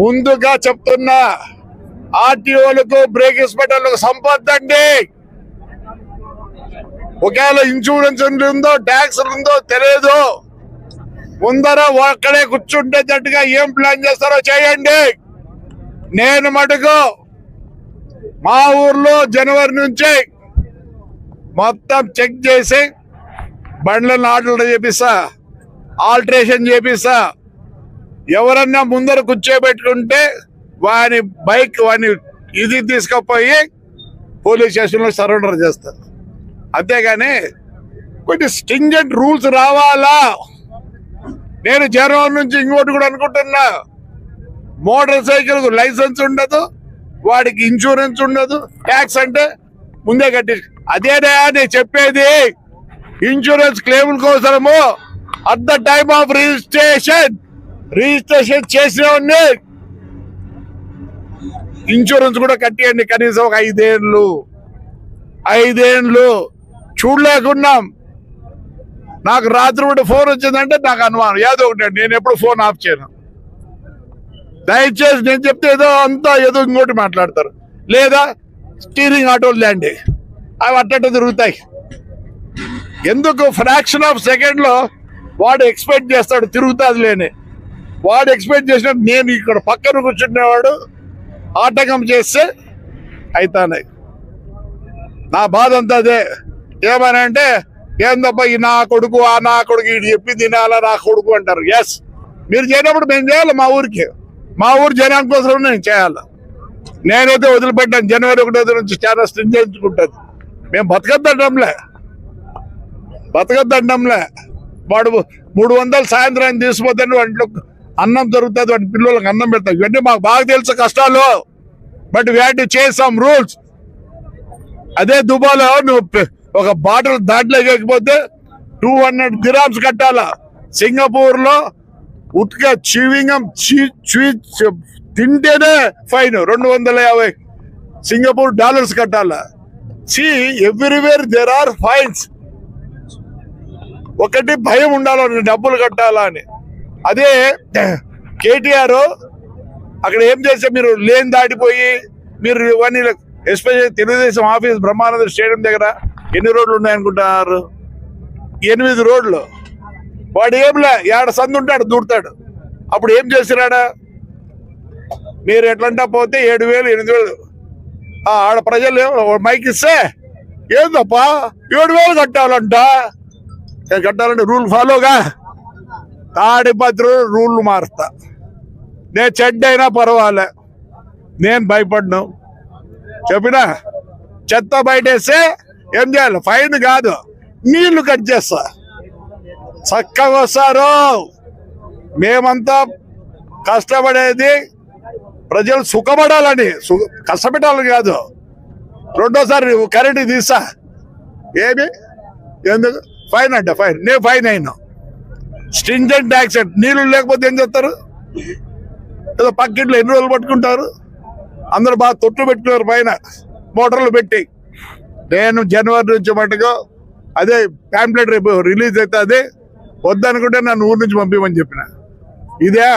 ముందుగా చెప్తున్నా ఆర్టీఓలకు బ్రేక్ ఇన్స్పెక్టర్లకు సంపద్దండి. ఒకవేళ ఇన్సూరెన్స్ ఉందో ట్యాక్స్ ఉందో తెలియదు ముందర ఒక్కడే కూర్చుంటేటట్టుగా ఏం ప్లాన్ చేస్తారో చేయండి. నేను మటుకు మా ఊర్లో జనవరి నుంచి మొత్తం చెక్ చేసి బండ్లను ఆర్డర్ చేపిస్తా ఆల్టరేషన్ చేపిస్తా ఎవరన్నా ముందర కూర్చోబెట్టుకుంటే వాని బైక్ వాని ఇది తీసుకుపోయి పోలీస్ స్టేషన్లో సరెండర్ చేస్తారు. అంతేగాని కొన్ని స్టింజెంట్ రూల్స్ రావాలా? నేను జనవరి నుంచి ఇంకోటి కూడా అనుకుంటున్నా. మోటార్ సైకిల్ లైసెన్స్ ఉండదు వాడికి ఇన్సూరెన్స్ ఉండదు ట్యాక్స్ అంటే ముందే కట్టి అదేనా నేను చెప్పేది. ఇన్సూరెన్స్ క్లెయిమ్ కోసము at the time of registration registration చేసిన ఇన్సూరెన్స్ కూడా కట్టేయండి కనీసం ఒక ఐదేళ్ళు. ఐదేళ్ళు. చూడలేకున్నాం. నాకు రాత్రి పూట ఫోన్ వచ్చిందంటే నాకు అనుమానం. ఏదో ఒకటి నేను ఎప్పుడు ఫోన్ ఆఫ్ చేయను. దయచేసి నేను చెప్తే ఏదో అంతా ఏదో ఇంకోటి మాట్లాడతారు. లేదా స్టీరింగ్ ఆటోలు లేండి అవి అట్టట తిరుగుతాయి. ఎందుకు? ఫ్రాక్షన్ ఆఫ్ సెకండ్లో వాడు ఎక్స్పెక్ట్ చేస్తాడు తిరుగుతుంది లేని. వాడు ఎక్స్పెక్ట్ చేసినట్టు నేను ఇక్కడ పక్కన కూర్చునేవాడు ఆటకం చేస్తే అవుతానే నా బాధ అంతా అదే. ఏమని అంటే ఏందబ్బా ఈ నా కొడుకు ఆ నా కొడుకు ఇది చెప్పి తినాలా నా కొడుకు అంటారు. ఎస్ మీరు చేయనప్పుడు మేము చేయాలి మా ఊరికి. మా ఊరు జనానికి కోసం నేను చేయాలి. నేనైతే వదిలిపెట్టాను. జనవరి ఒకటో నుంచి చాలా స్ట్రింజెంచుకుంటుంది మేము బతకద్దండంలే బతకద్దండంలే వాడు మూడు వందలు సాయంత్రం తీసుకుపోతే అంట్లో అన్నం దొరుకుతుంది వాటి పిల్లలకు అన్నం పెడతాం ఇవన్నీ మాకు బాగా తెలుసు కష్టాలు. బట్ వీ చేసాం టు చేస్ సమ్ రూల్స్ అదే దుబాలో నువ్వు ఒక బాటిల్ దాంట్లో ఎక్కకపోతే టూ హండ్రెడ్ గ్రామ్స్ కట్టాలా. సింగపూర్లో ఉట్గా చీవింగం తింటేనే ఫైన్ రెండు వందల యాభై సింగపూర్ డాలర్స్ కట్టాలా. See everywhere there are fines ఒకటి భయం ఉండాలని డబ్బులు కట్టాలా అని. అదే కేటీఆర్ అక్కడ ఏం చేస్తే మీరు లేన్ దాటిపోయి మీరు ఇవన్నీ especially Telugu Desam office Brahmananda stadium దగ్గర ఎన్ని రోడ్లు ఉన్నాయనుకుంటున్నారు? ఎనిమిది రోడ్లు. వాడు ఏంలే ఏడ సందు ఉంటాడు దూడతాడు అప్పుడు ఏం చేసినాడా మీరు ఎట్లంటా పోతే ఏడు వేలు ఎనిమిది వేలు. ఆడ ప్రజలు ఏమో మైక్ ఇస్తే ఏందప్పా ఏడు వేలు కట్టాలంట. కట్టాలంటే రూల్ ఫాలోగా? తాడిపత్రులు రూళ్ళు మారుస్తా. నేను చెడ్డ అయినా పర్వాలే. నేను భయపడ్ను. చెప్పినా? చెత్త బయటేస్తే ఏం చేయాలి? ఫైన్ కాదు. నీళ్ళు కట్ చేస్తా. చక్కగా వస్తారు. మేమంతా కష్టపడేది ప్రజలు సుఖపడాలని. కష్టపెట్టాలని కాదు. రెండోసారి కరెంట్ తీసా ఏమి? ఎందుకు? ఫైన్ అంటే ఫైన్. నేను ఫైన్ అయినా. స్ట్రింజెంట్ ట్యాక్స్ నీళ్ళు లేకపోతే ఏం చేస్తారు? ఏదో పక్కింట్లో ఎన్ని రోజులు పట్టుకుంటారు? అందరూ బాగా తొట్లు పెట్టుకున్నారు పైన. మోటార్లు పెట్టి. నేను జనవరి నుంచి మటుకు అదే ప్యాంప్లెట్ రేపు రిలీజ్ అవుతుంది వద్దనుకుంటే నన్ను ఊరి నుంచి పంపించమని చెప్పిన. ఇదే.